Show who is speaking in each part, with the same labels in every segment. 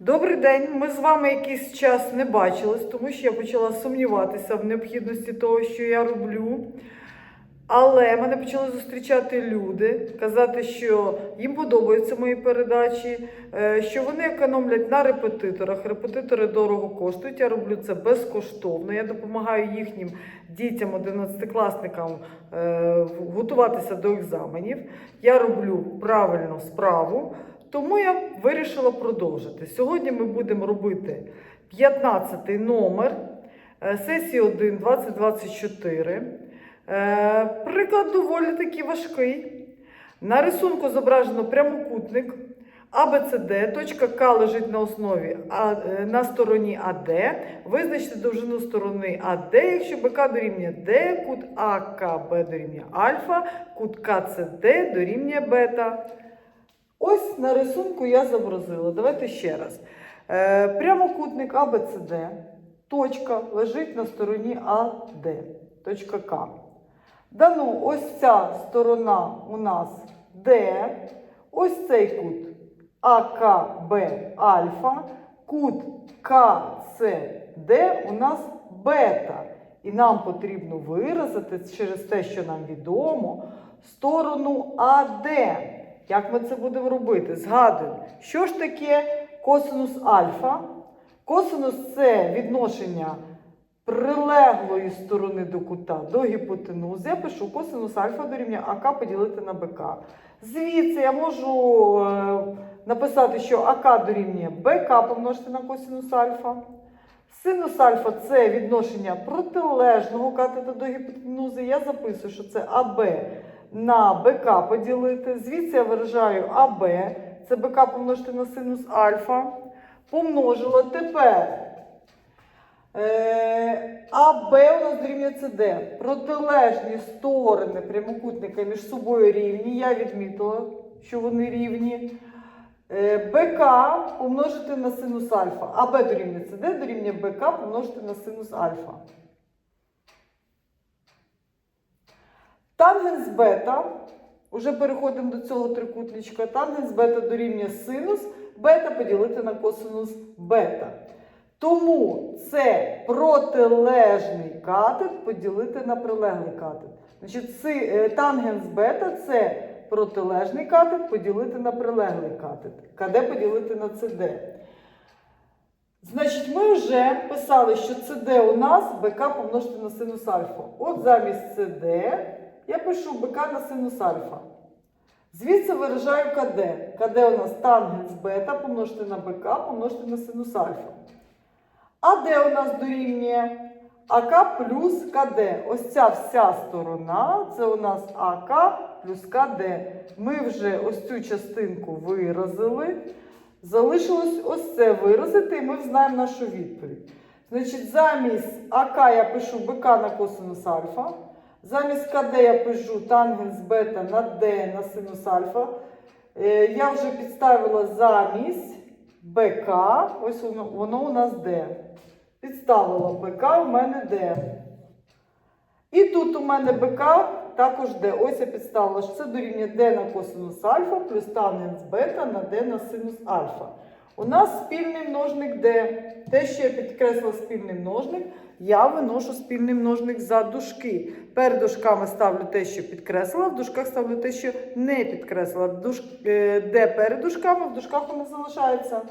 Speaker 1: Добрий день. Ми з вами якийсь час не бачились, тому що я почала сумніватися в необхідності того, що я роблю. Але мене почали зустрічати люди, казати, що їм подобаються мої передачі, е, що вони економлять на репетиторах. Репетитори дорого коштують. Я роблю це безкоштовно. Я допомагаю їхнім дітям, 11-класникам е, готуватися до екзаменів. Я роблю правильну справу. Тому я вирішила продовжити. Сьогодні ми будемо робити 15 номер е, сесії 1 2024. Е, Приклад доволі таки важкий. На рисунку зображено прямокутник ABCD, точка К лежить на основі а, е, на стороні АД. Визначте довжину сторони АД, якщо БК дорівнює Д, кут АКБ дорівнює альфа, кут КЦД дорівнює бета. Ось на рисунку я зобразила. Давайте ще раз. Е, прямокутник АБЦД, точка лежить на стороні АД, точка К. Дано ось ця сторона у нас Д, ось цей кут АКБ альфа, кут КЦД у нас бета. І нам потрібно виразити через те, що нам відомо, сторону АД. Як ми це будемо робити? Згадуємо, що ж таке косинус альфа? Косинус це відношення прилеглої сторони до кута до гіпотенузи. Я пишу косинус альфа дорівнює АК поділити на БК. Звідси я можу е, написати, що АК дорівнює БК помножити на косинус альфа. Синус альфа це відношення протилежного катета до гіпотенузи. Я записую, що це АБ на БК поділити. Звідси я виражаю АБ, це БК помножити на синус альфа. Помножила. Тепер е, АБ у нас дорівнює СД. Протилежні сторони прямокутника між собою рівні. Я відмітила, що вони рівні. Е, БК помножити на синус альфа. АБ дорівнює СД дорівнює БК помножити на синус альфа. Тангенс бета, уже переходимо до цього трикутничка. Тангенс бета дорівнює синус бета поділити на косинус бета. Тому це протилежний катет поділити на прилеглий катет. Значить, си- е, тангенс бета це протилежний катет поділити на прилеглий катет. КД поділити на ЦД. Значить, ми вже писали, що ЦД у нас БК помножити на синус альфа. От замість ЦД я пишу БК на синус альфа. Звідси виражаю КД. КД у нас тангенс бета помножити на БК помножити на синус альфа. Де у нас дорівнює АК плюс КД. Ось ця вся сторона, це у нас АК плюс КД. Ми вже ось цю частинку виразили. Залишилось ось це виразити, і ми знаємо нашу відповідь. Значить, замість АК я пишу БК на косинус альфа. Замість КД я пишу тангенс бета на Д на синус альфа. Е, Я вже підставила замість БК, ось воно, у нас Д. Підставила БК, у мене Д. І тут у мене БК також Д. Ось я підставила, що це дорівнює Д на косинус альфа плюс тангенс бета на Д на синус альфа. У нас спільний множник Д. Те, що я підкреслила спільний множник, я виношу спільний множник за дужки. Перед дужками ставлю те, що підкреслила, в дужках ставлю те, що не підкреслила. Душ... е, Д перед дужками, в дужках воно залишається.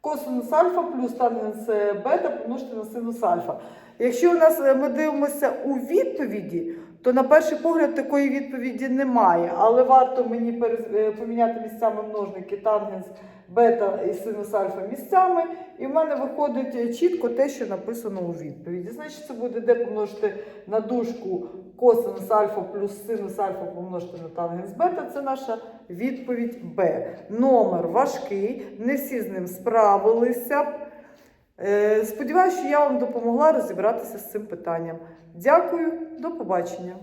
Speaker 1: Косинус альфа плюс тангенс е, бета помножити на синус альфа. Якщо у нас е, ми дивимося у відповіді, то на перший погляд такої відповіді немає. Але варто мені е, поміняти місцями множники тангенс бета і синус альфа місцями, і в мене виходить е, чітко те, що написано у відповіді. Значить, це буде де помножити на дужку косинус альфа плюс синус альфа помножити на тангенс бета. Це наша відповідь Б. Номер важкий, не всі з ним справилися. Е, Сподіваюся, що я вам допомогла розібратися з цим питанням. Дякую, до побачення.